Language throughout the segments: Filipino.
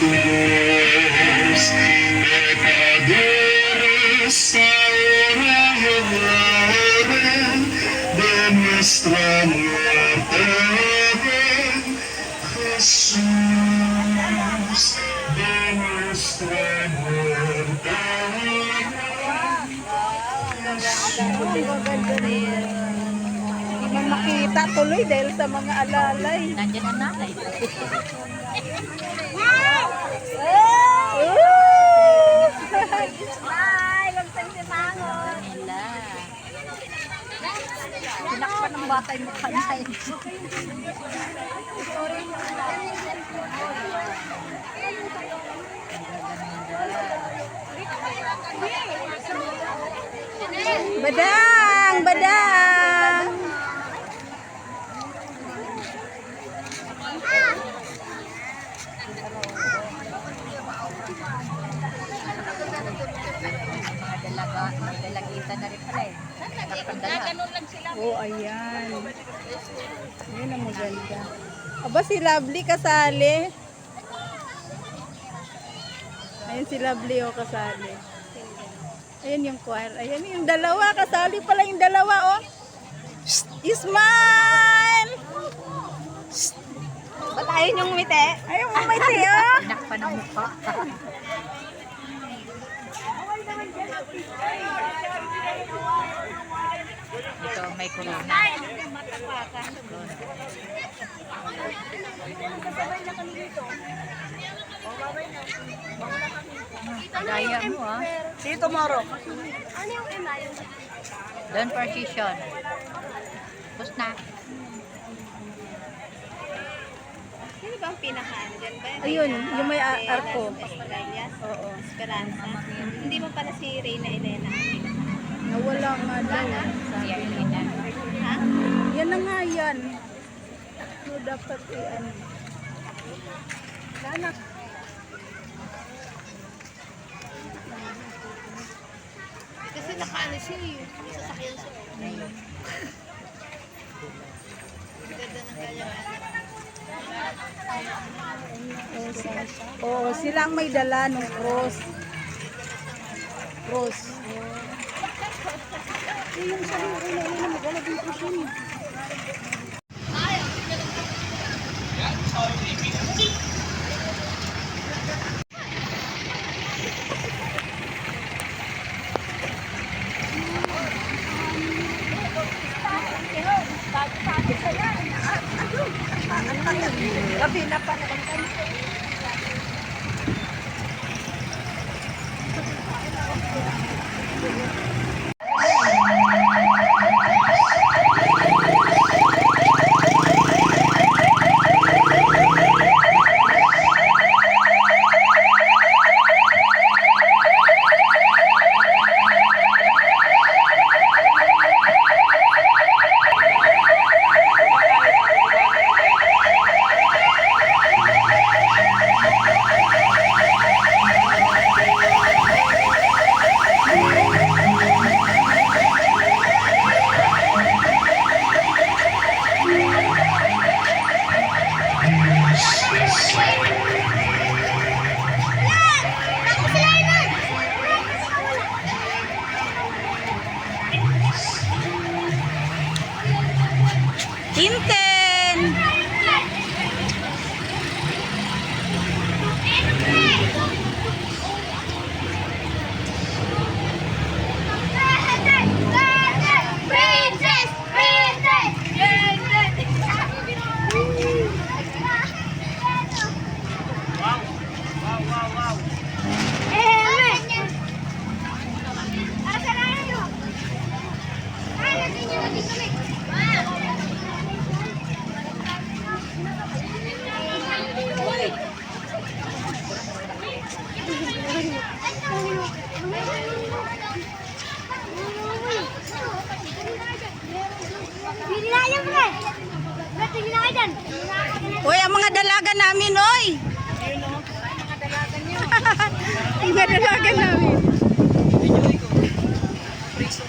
tubos, pecadores ahora y en la hora de nuestra muerte. Ven, Jesús, de nuestra muerte. Hindi man makita tuloy dahil sa mga alalay. Nandiyan ang nanay. Ay, lamsan si Mangon. Nila. Pinakpan ng bata yung mukha niya. Badang! Badang! Mga dalaga, mga dalagita na rin pala eh. Nakapandala. Oh, ayan. Ayan ang maganda. Aba, si Lovely kasali. Ayan si Lovely oh, kasali. Ayan yung choir. Ayan yung dalawa. Kasali pala yung dalawa, oh. Shh! Smile! Shh! Ba't ayaw niyong umiti? Ayaw umiti, oh. Pinakpan ng mukha. Ito may corona. Daya mo ah. Dito, Moro. Don't partition. Tapos na. Sino ba ang pinakaano dyan ba? Ayun, yung may arko. Estrellas? Oo. Esperanza? Hindi mo pala si Reyna Elena. Nawala nga daw. Yan, yan. Ha? Yan na nga yan. No, dapat i-ano. Sana. Kasi nakaano siya eh. Sasakyan siya. Ganda ng kanyang anak. Oo, silang may dala ng cross. Cross. Eh, yung sa mga ina ina magala din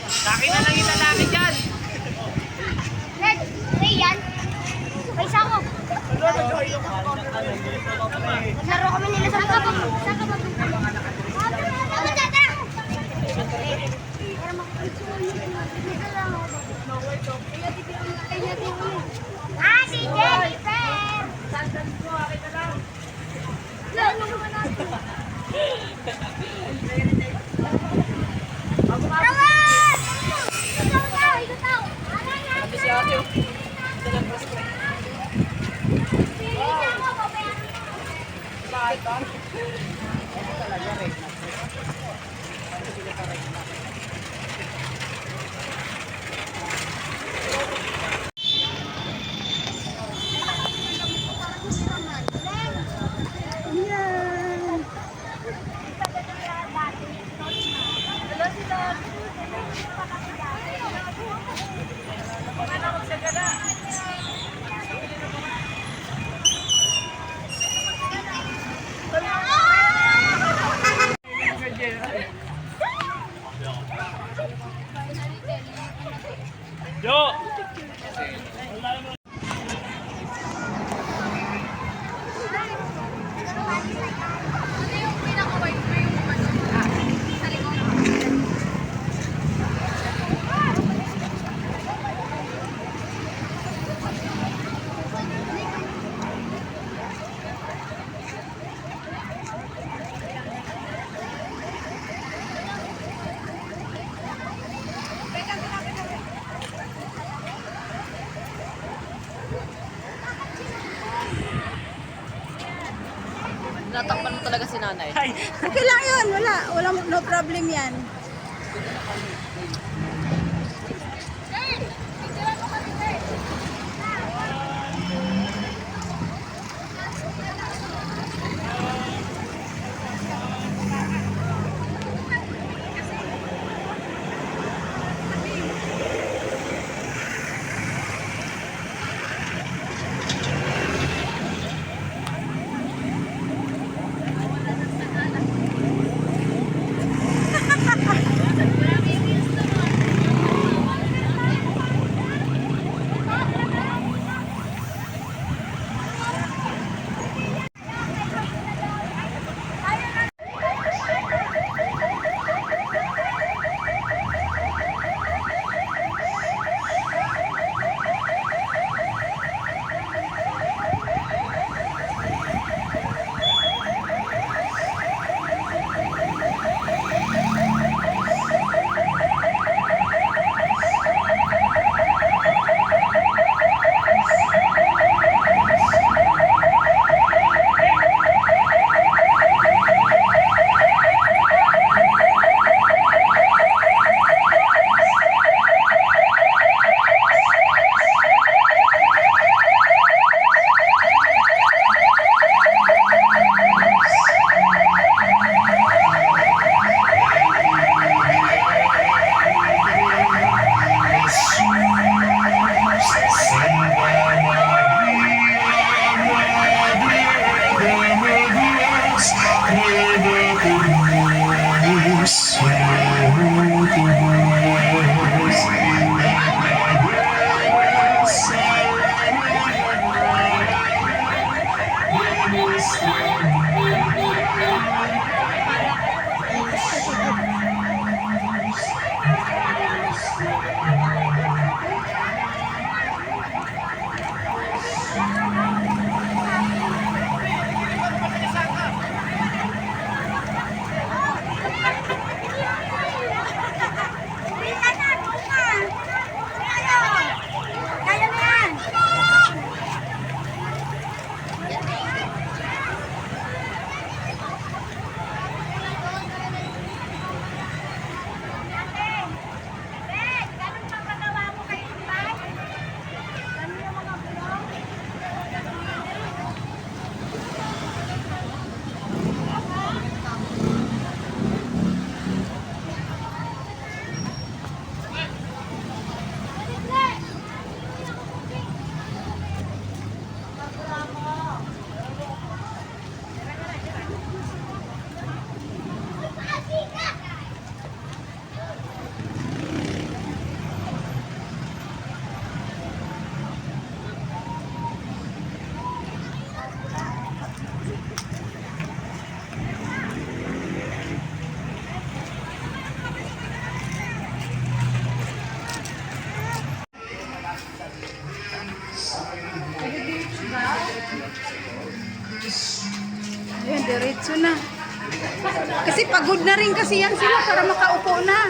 Laki na lang yung lalaki dyan. Red, may yan. May isa ko. Naglaro kami nila sa kapag. Sa kapag. Ah, si Jennifer! Sandan ko, akin na lang! Lalo naman natin! Sabi si ate, Pili na ako, babayaran ko. Yan. Natakpan mo nanay. Okay lang yun. Wala. Walang no problem yan. Pagod na rin kasi yan sila para makaupo na.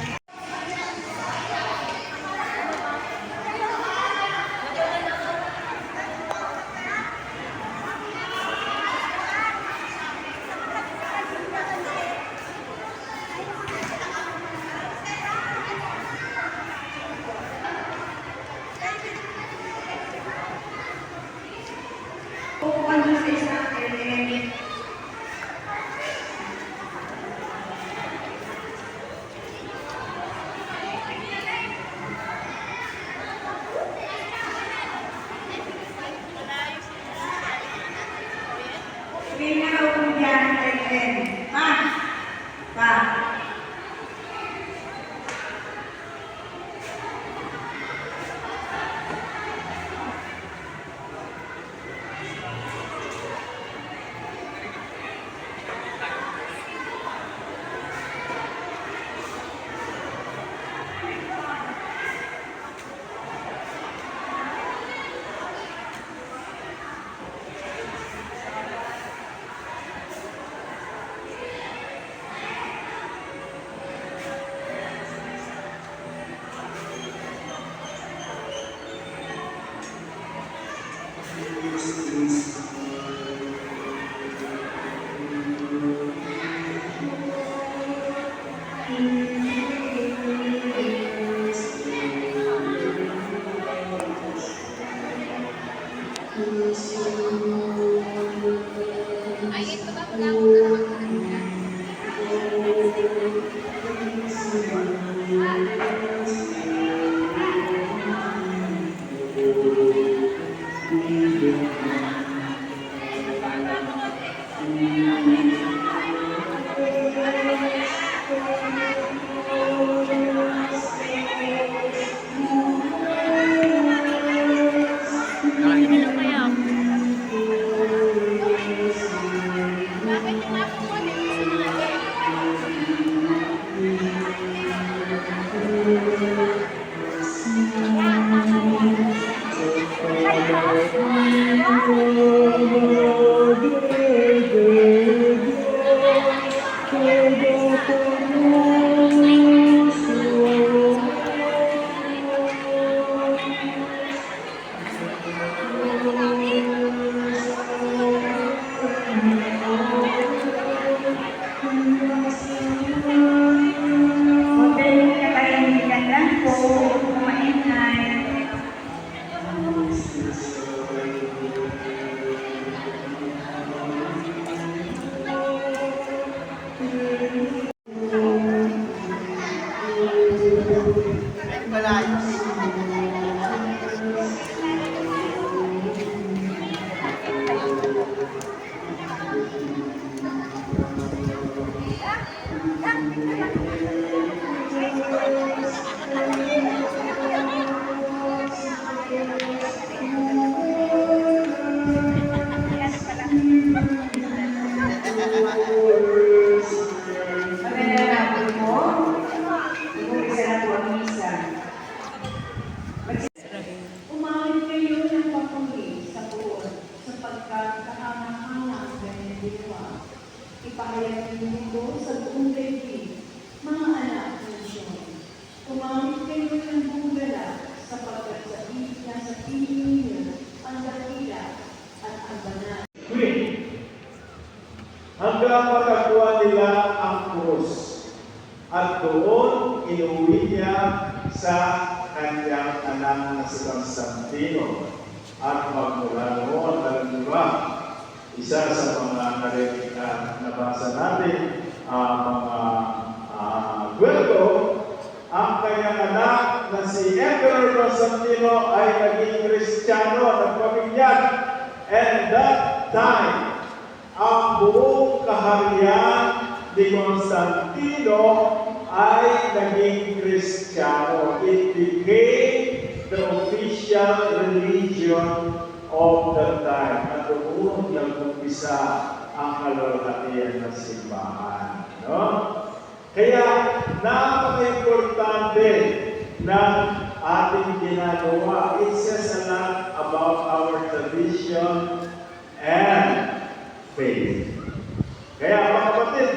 Música At doon inuwi niya sa kanyang anak na si Constantino. At magmula noon, alam niyo ba, isa sa mga narinig na nabasa natin, ang mga uh, ang kanyang anak na si Emperor Constantino ay naging Kristiyano at pamilyan. And that time, ang buong kaharian ni Constantino ay naging Kristiyano. It became the official religion of the time. At doon nag-umpisa ang kalulatian ng simbahan. No? Kaya napaka-importante ng ating ginagawa. It says a lot about our tradition and faith. Kaya mga kapatid,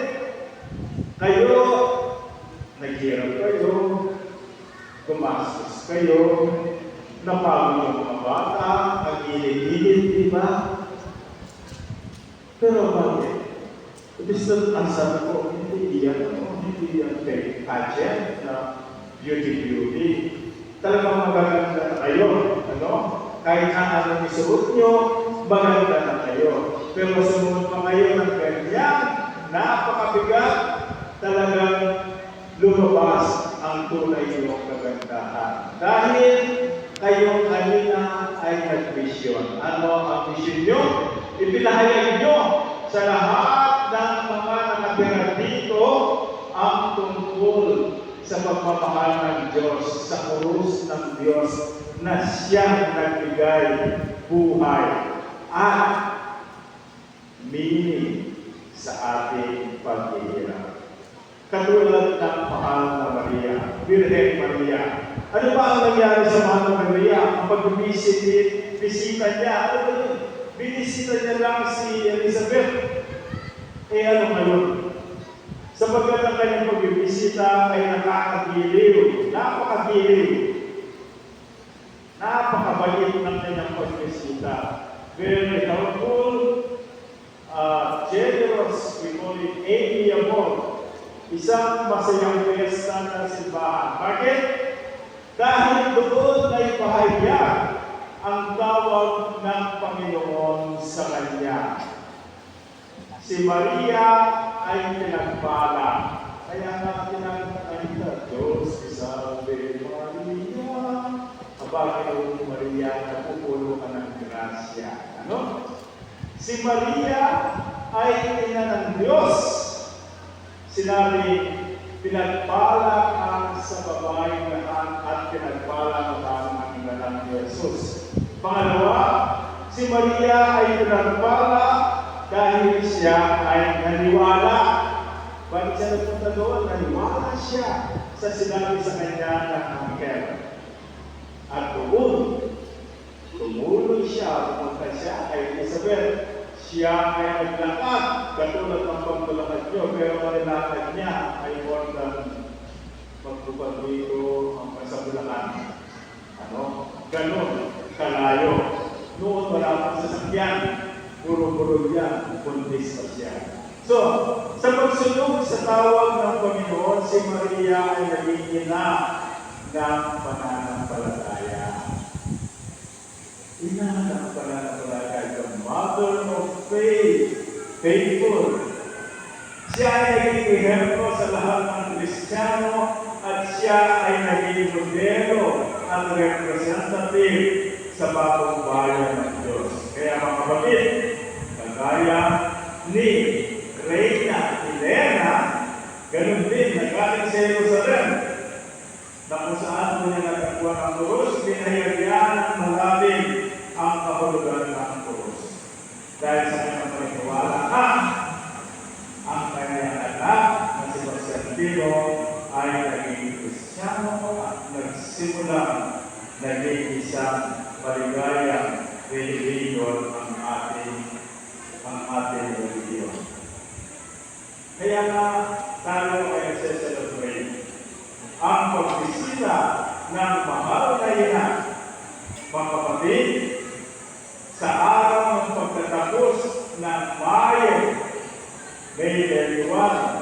kayo, naghirap kayo, gumastos kayo, napagod yung mga bata, ang ilig-ilig, di ba? Pero bakit? Ibig sabihin, ang sabi ko, hindi yan, ano, hindi yan fake pageant na beauty-beauty. Talagang magaganda na kayo, ano? Kahit ang ano isuot nyo, maganda na kayo. Pero sumunod pa kayo ng ganyan, napakabigat, talagang lumabas ang tunay niyong kagandahan. Dahil kayo kanina ay nag-mission. Ano ang mission nyo? Ipinahayag nyo sa lahat ng mga nakatira dito ang tungkol sa pagmamahal ng Diyos, sa kurus ng Diyos na siyang nagbigay buhay at meaning sa ating paghihirap. Katulad ng mahal na Maria, Virgen Maria. Ano ba ang nangyari sa mahal na Maria? Ang pag-visit, bisita niya, ano ba yun? Binisita niya lang si Elizabeth. Eh ano ngayon? Sapagkat ang kanyang pagbibisita ay nakakagiliw, napakagiliw. Napakabait ng kanyang pagbisita. Very helpful, uh, generous, we call it amiable. Isang masayang piyesta ng simbahan. Bakit? Dahil doon ay pahayag ang tawag ng Panginoon sa kanya. Si Maria ay pinagpala. Kaya nga tinatangita, Diyos, isabi Maria, Abagay Maria, napupulo ka ng grasya. Ano? Si Maria ay ina ng Diyos. Sinabi, pinagpala ka sa babaeng lahat at pinagpala ka ang ngalan ni Jesus. Pangalawa, si Maria ay pinagpala dahil siya ay naniwala. Bakit siya nagpunta doon? Naniwala siya sa sinabi sa kanya ng angkel. At doon, tumuloy siya, pumunta siya kay Isabel. Siya ay naglakad, katulad ng paglalakad niyo, pero malalakad niya ay more than magtupad dito hanggang sa Bulacan. Ano? Ganon, kalayo. Noon wala pang sasakyan, puro-puro yan, buntis pa siya. So, sa pagsunod sa tawag ng Panginoon, si Maria ay naging ina ng pananampalataya. Ina ng pananampalataya, the mother of faith, faithful. Siya ay naging ehemplo sa lahat ng Kristiyano at siya ay naging modelo at representative sa bagong bayan ng Diyos. Kaya mga kapatid, kagaya ni Reina Elena, ganun din, nagaling sa Jerusalem, na kung saan mo niya nagkakuha ng kurus, pinahiyagyan ng malalim ang kahulugan ng kurus. Dahil sa simula naging isang paligayang religion ang ating ang ating religion. Kaya nga tayo ay celebrate ang pagbisita ng mahal na ina, mga kapatid, sa araw ng pagtatapos ng Mayo, May 31,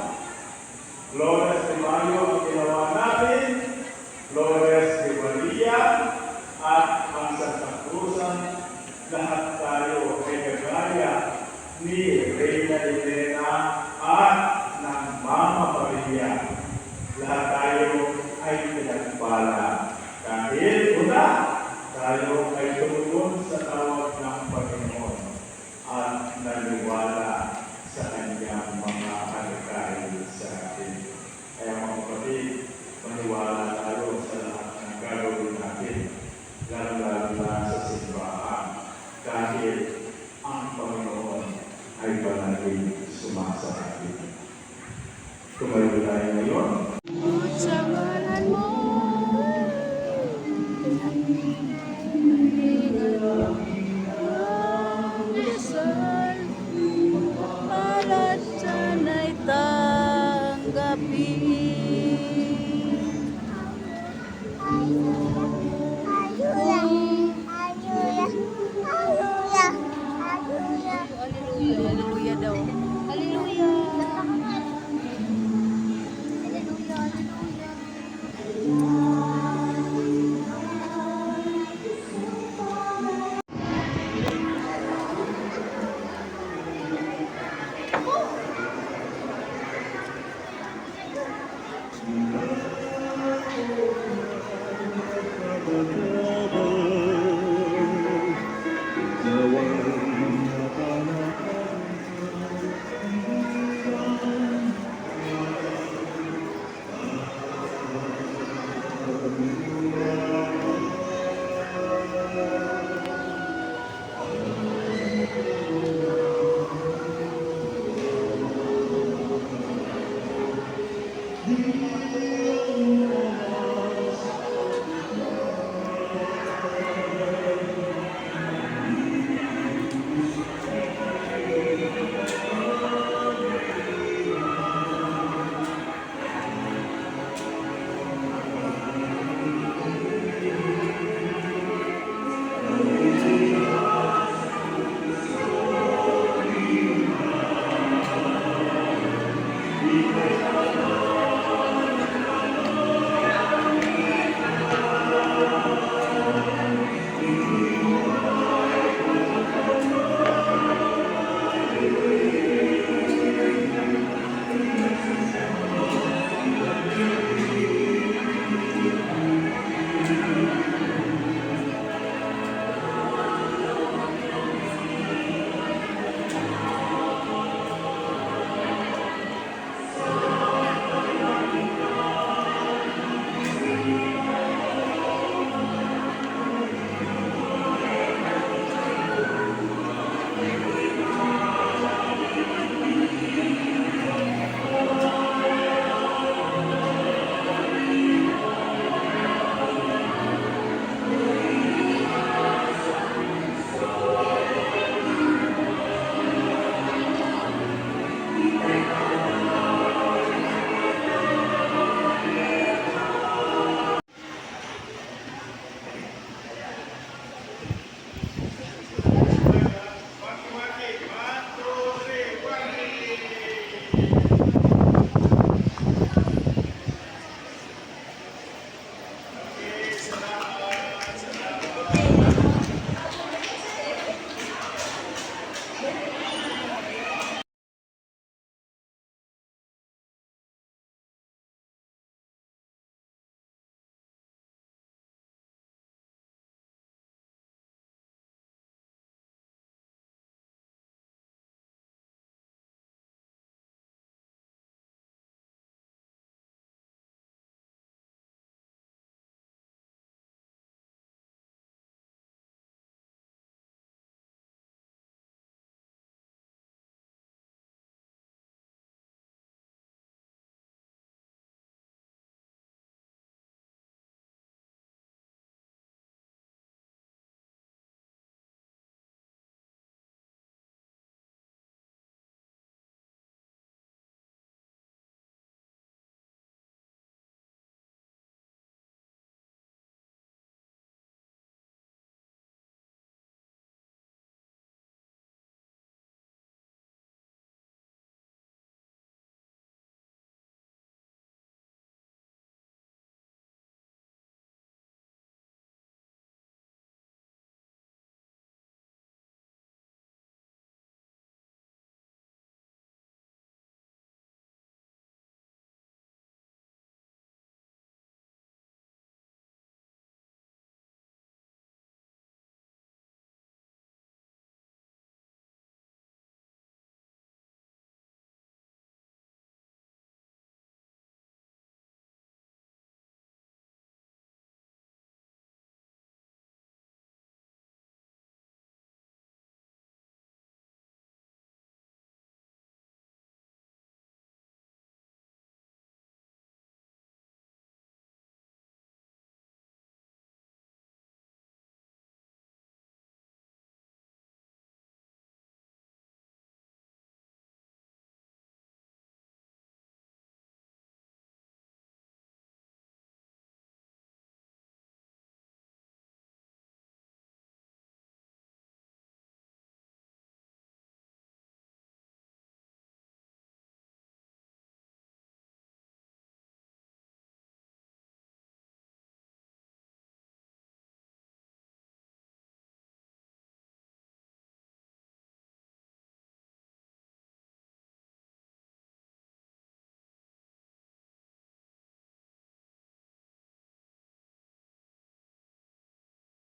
the world.